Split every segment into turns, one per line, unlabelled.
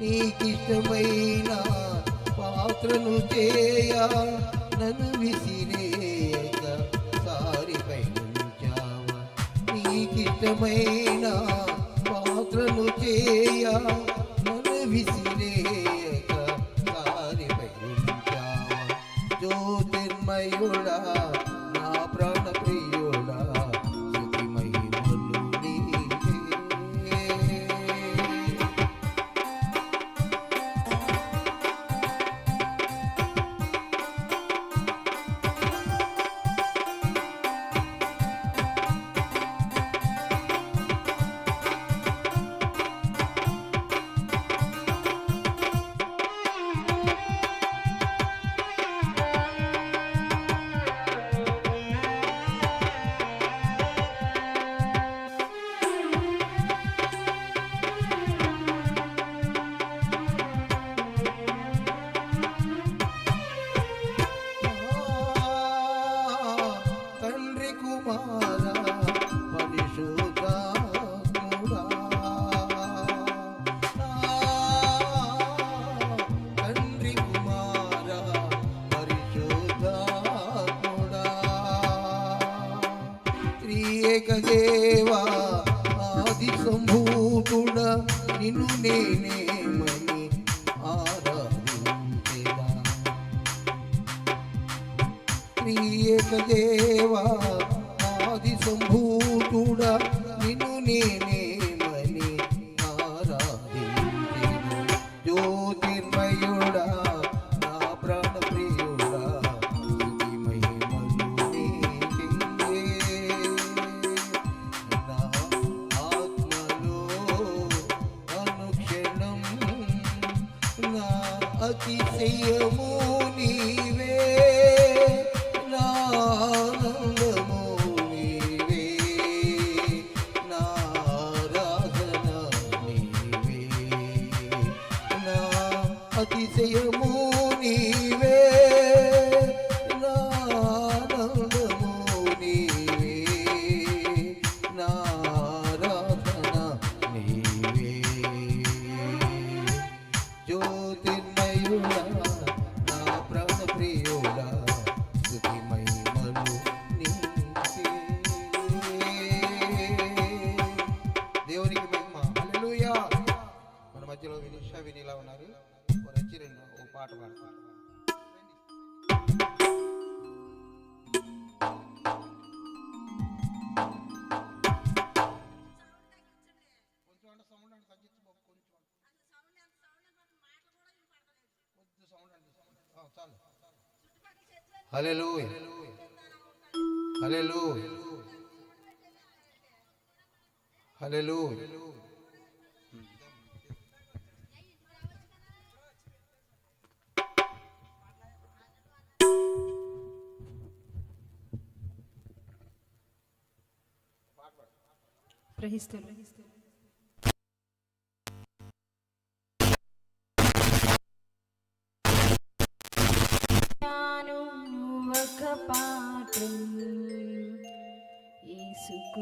నీకిష్టమైన పాత్రను చేయ నన్ను విసిరేయక సారిపై ఉంచావా నీకిష్టమైన పాత్రను చేయ ఏకదేవా ఆది సంభూతుడ నిన్ను నేనేమని ఆరాధించిను. జ్యోతిర్మయుడా నా ప్రాణ ప్రియుడా ఆత్మలో అనుక్షణం నా అతిశయముని Hallelujah.
Hallelujah. Hallelujah. Praise the Lord.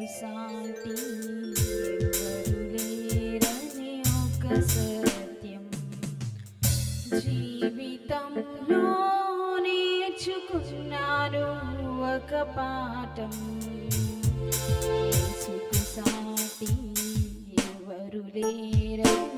సాటి లేరని ఒక సత్యం. జీవితంలో నేర్చుకున్నాను ఒక పాఠం. సాటి ఎవరు లేరని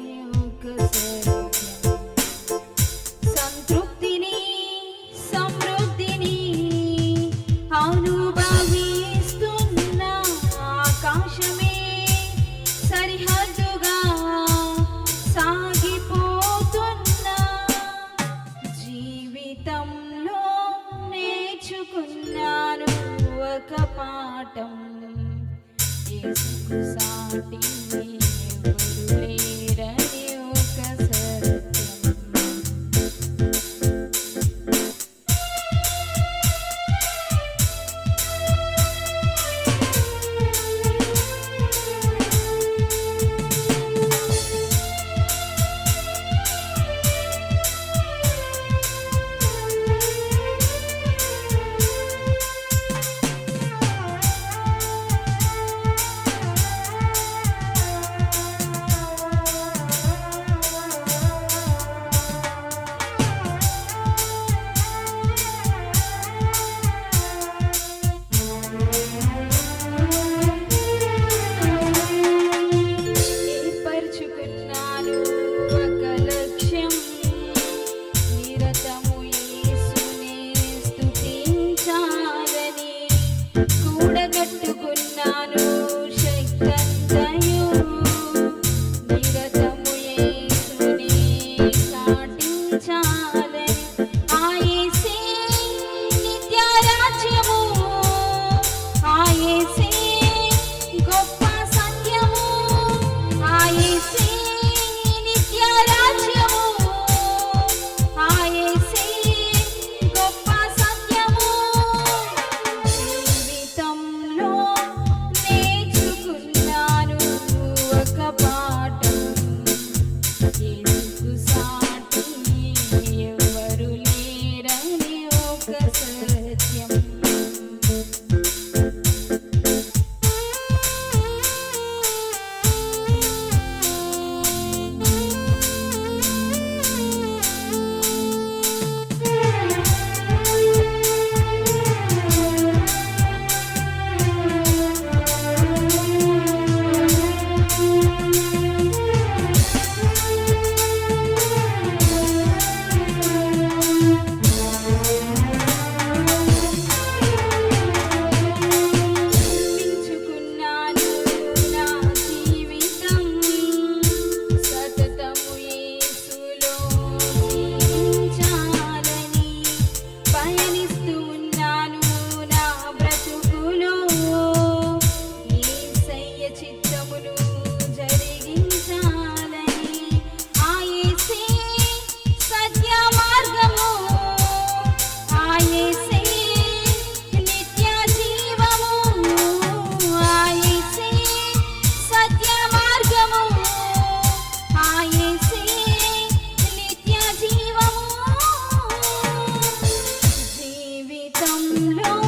జీవితంలో నేర్చుకున్నాను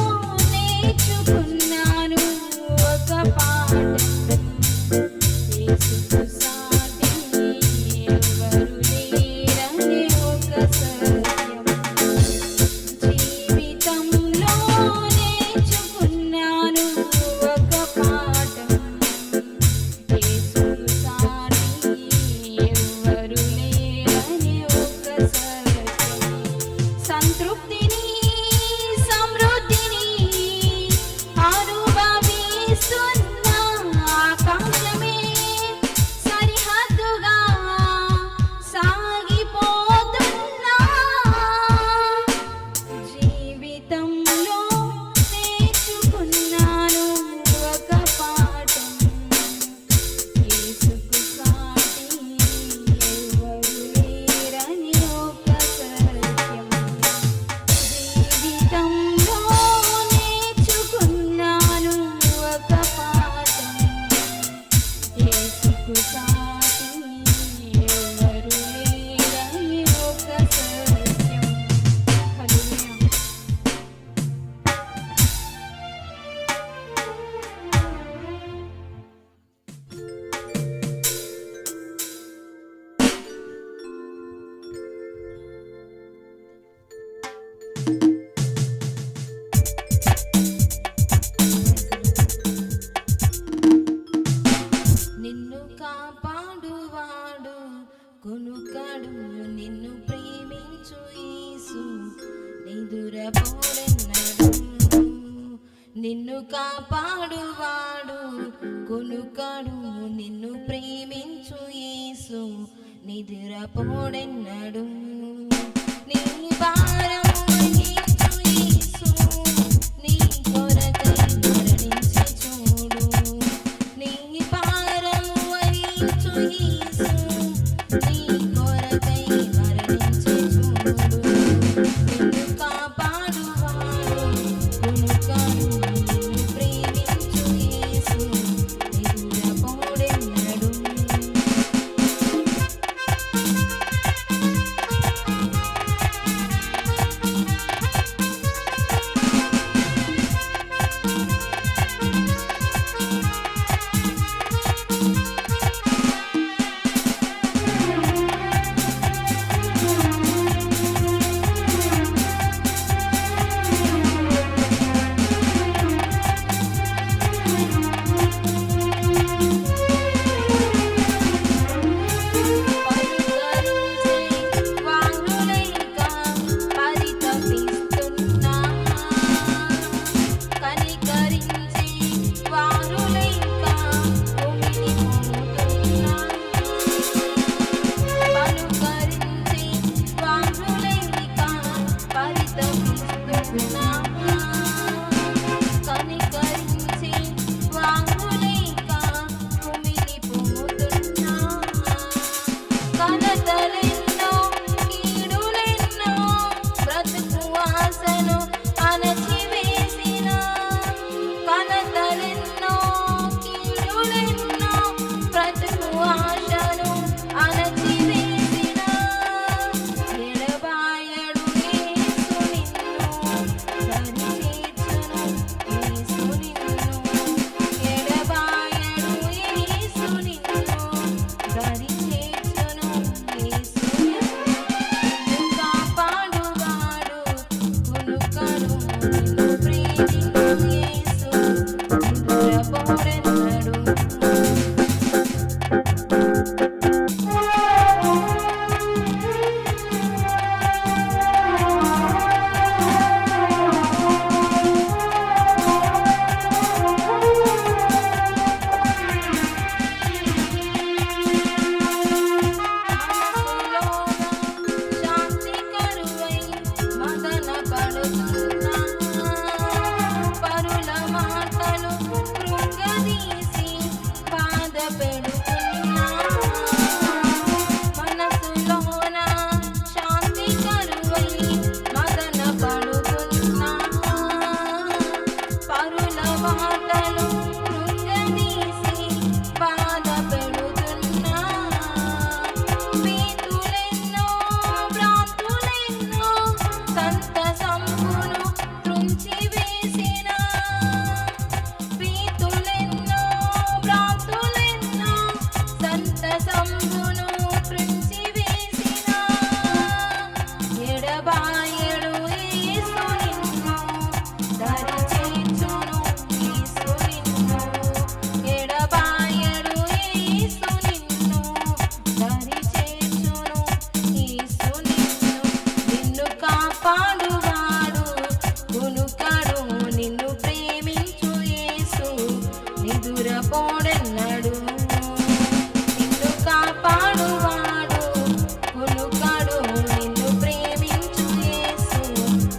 నిదురపోడెన్నడు నీ